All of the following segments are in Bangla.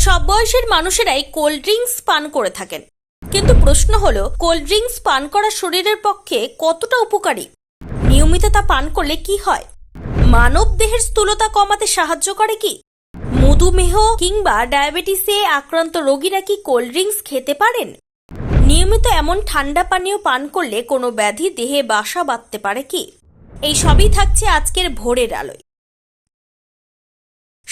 সব বয়সের মানুষেরাই কোল্ড ড্রিঙ্কস পান করে থাকেন। কিন্তু প্রশ্ন হলো, কোল্ড ড্রিঙ্কস পান করা শরীরের পক্ষে কতটা উপকারী? নিয়মিত তা পান করলে কি হয়? মানব দেহের স্থূলতা কমাতে সাহায্য করে কি? মধুমেহ কিংবা ডায়াবেটিসে আক্রান্ত রোগীরা কি কোল্ড ড্রিঙ্কস খেতে পারেন? নিয়মিত এমন ঠান্ডা পানীয় পান করলে কোনো ব্যাধি দেহে বাসা বাঁধতে পারে কি? এই সবই থাকছে আজকের ভোরের আলোয়।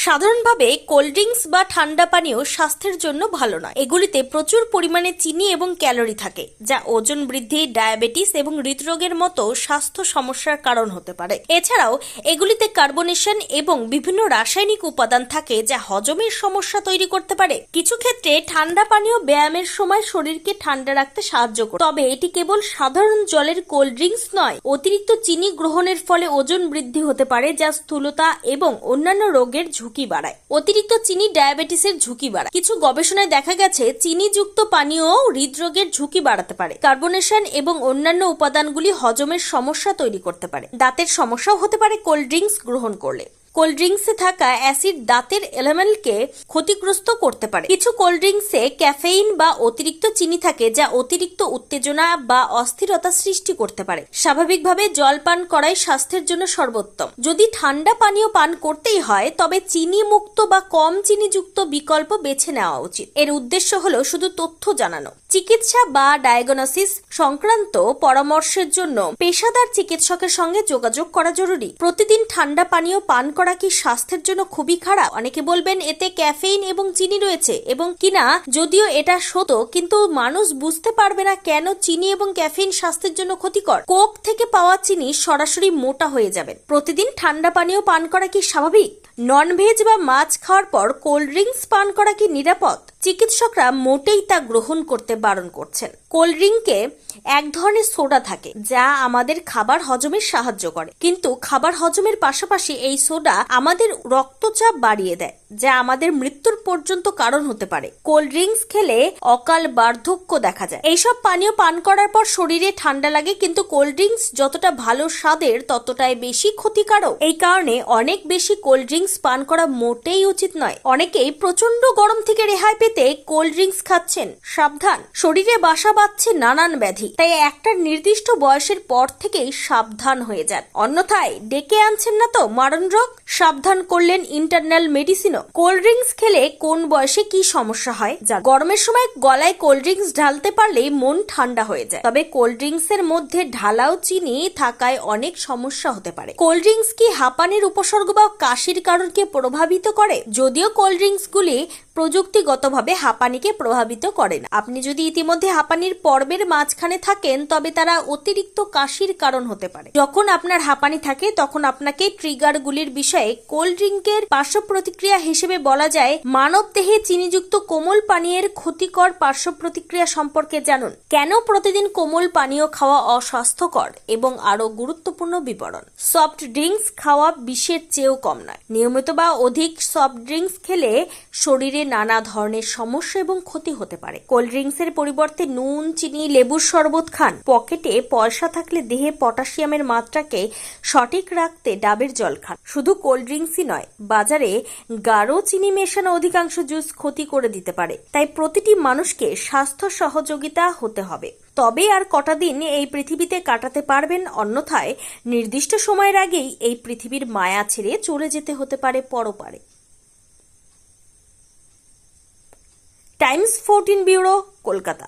সাধারণভাবে কোল্ড ড্রিঙ্কস বা ঠান্ডা পানীয় স্বাস্থ্যের জন্য ভালো নয়। এগুলিতে প্রচুর পরিমাণে চিনি এবং ক্যালোরি থাকে, যা ওজন বৃদ্ধি, ডায়াবেটিস এবং হৃদরোগের মতো স্বাস্থ্য সমস্যার কারণ হতে পারে। এছাড়াও, এগুলিতে কার্বনেশন এবং বিভিন্ন রাসায়নিক উপাদান থাকে, যা হজমের সমস্যা তৈরি করতে পারে। কিছু ক্ষেত্রে ঠান্ডা পানীয় ব্যায়ামের সময় শরীরকে ঠান্ডা রাখতে সাহায্য করে। তবে এটি কেবল সাধারণ জলের কোল্ড ড্রিঙ্কস নয়, অতিরিক্ত চিনি গ্রহণের ফলে ওজন বৃদ্ধি হতে পারে, যা স্থূলতা এবং অন্যান্য রোগের ঝুঁকি বাড়ায়। অতিরিক্ত চিনি ডায়াবেটিসের ঝুঁকি বাড়ায়। কিছু গবেষণায় দেখা গেছে চিনি যুক্ত পানীয় হৃদরোগের ঝুঁকি বাড়াতে পারে। কার্বনেশন এবং অন্যান্য উপাদানগুলি হজমের সমস্যা তৈরি করতে পারে। দাঁতের সমস্যাও হতে পারে, কোল্ড ড্রিঙ্কস গ্রহণ করলে। কোল্ড ড্রিঙ্কসে থাকা অ্যাসিড দাঁতের এলামেন্টকে ক্ষতিগ্রস্ত করতে পারে। কিছু কোল্ড ড্রিঙ্কসে ক্যাফেইন বা অতিরিক্ত চিনি থাকে যা অতিরিক্ত উত্তেজনা বা অস্থিরতা সৃষ্টি করতে পারে। স্বাভাবিকভাবে জল পান করাই স্বাস্থ্যের জন্য সর্বোত্তম। যদি ঠান্ডা পানীয় পান করতেই হয়, তবে চিনি মুক্ত বা কম চিনিযুক্ত বিকল্প বেছে নেওয়া উচিত। এর উদ্দেশ্য হলো শুধু তথ্য জানানো। চিকিৎসা বা ডায়াগনোসিস সংক্রান্ত পরামর্শের জন্য পেশাদার চিকিৎসকের সঙ্গে যোগাযোগ করা জরুরি। প্রতিদিন ঠান্ডা পানীয় পান করা কি স্বাস্থ্যের জন্য খুবই খারাপ? অনেকে বলবেন এতে ক্যাফেইন এবং চিনি রয়েছে। এবং কিনা যদিও এটা সত্য, কিন্তু মানুষ বুঝতে পারবে না কেন চিনি এবং ক্যাফেইন স্বাস্থ্যের জন্য ক্ষতিকর। কোক থেকে পাওয়া চিনি সরাসরি মোটা হয়ে যাবেন প্রতিদিন ঠান্ডা পানীয় পান করা কি স্বাভাবিক? ননভেজ বা মাছ খাওয়ার পর কোল্ড ড্রিঙ্কস পান করা কি নিরাপদ? চিকিৎসকরা মোটেই তা গ্রহণ করতে বারণ করছেন। কোল্ড ড্রিঙ্কে এক ধরনের সোডা থাকে, যা আমাদের খাবার হজমের সাহায্য করে। কিন্তু খাবার হজমের পাশাপাশি এই সোডা আমাদের রক্তচাপ বাড়িয়ে দেয়, যা আমাদের মৃত্যুর পর্যন্ত কারণ হতে পারে। কোল্ড ড্রিঙ্কস খেলে অকাল বার্ধক্য দেখা যায়। এইসব পানীয় পান করার পর শরীরে ঠান্ডা লাগে, কিন্তু কোল্ড ড্রিঙ্কস যতটা ভালো স্বাদের, ততটাই বেশি ক্ষতিকারক। এই কারণে অনেক বেশি কোল্ড ড্রিঙ্কস পান করা মোটেই উচিত নয়। অনেকেই প্রচণ্ড গরম থেকে রেহাই পেতে কোল্ড ড্রিঙ্কস খাচ্ছেন। সাবধান, শরীরে বাসা বাঁধছে নানান ব্যাধি। তাই একটা নির্দিষ্ট বয়সের পর থেকেই সাবধান হয়ে যান। অন্যথায় ডেকে আনছেন না তো মারণ রোগ সাবধান করলেন ইন্টারনাল মেডিসিনও কোল্ড ড্রিঙ্কস খেলে কোন বয়সে কি সমস্যা হয়? যা গরমের সময় গলায় কোল্ড ড্রিঙ্কস ঢালতে পারলেই মন ঠান্ডা হয়ে যায়। তবে কোল্ড ড্রিঙ্কস এর মধ্যে ঢালাও চিনি থাকায় অনেক সমস্যা হতে পারে। কোল্ড ড্রিঙ্কস কি হাঁপানির উপসর্গ বা কাশির কারণকে প্রভাবিত করে? যদিও কোল্ড ড্রিঙ্কস গুলি প্রযুক্তিগতভাবে হাঁপানিকে প্রভাবিত করে না। আপনি যদি ইতিমধ্যে হাঁপানির পর্বের মাঝখানে থাকেন, তবে তারা অতিরিক্ত কাশির কারণ হতে পারে। যখন আপনার হাঁপানি থাকে, তখন আপনাকে ট্রিগারগুলির বিষয়ে কোল্ড ড্রিঙ্কের পার্শ্ব প্রতিক্রিয়া হিসেবে বলা যায়। মানব দেহে চিনিযুক্ত কোমল পানীয়ের ক্ষতিকর পার্শ্ব প্রতিক্রিয়া সম্পর্কে জানুন। কেন প্রতিদিন কোমল পানীয় খাওয়া অস্বাস্থ্যকর এবং আরও গুরুত্বপূর্ণ বিবরণ? সফট ড্রিঙ্কস খাওয়া বিষের চেয়েও কম নয়। নিয়মিত বা অধিক সফট ড্রিঙ্কস খেলে শরীরে নানা ধরনের সমস্যা এবং ক্ষতি হতে পারে। কোল্ড ড্রিঙ্কস এর পরিবর্তে নুন, চিনি, লেবুর শরবত খান। পকেটে পয়সা থাকলে দেহে পটাশিয়ামের মাত্রাকে সঠিক রাখতে ডাবের জল খান। শুধু কোল্ড ড্রিঙ্কসই নয়, বাজারে গাঢ় চিনি মেশানো অধিকাংশ জুস ক্ষতি করে দিতে পারে। তাই প্রতিটি মানুষকে স্বাস্থ্য সহযোগিতা হতে হবে। তবে আর কটা দিন এই পৃথিবীতে কাটাতে পারবেন, অন্যথায় নির্দিষ্ট সময়ের আগেই এই পৃথিবীর মায়া ছেড়ে চলে যেতে হতে পারে পরপারে। Times fourteen bureau, Kolkata.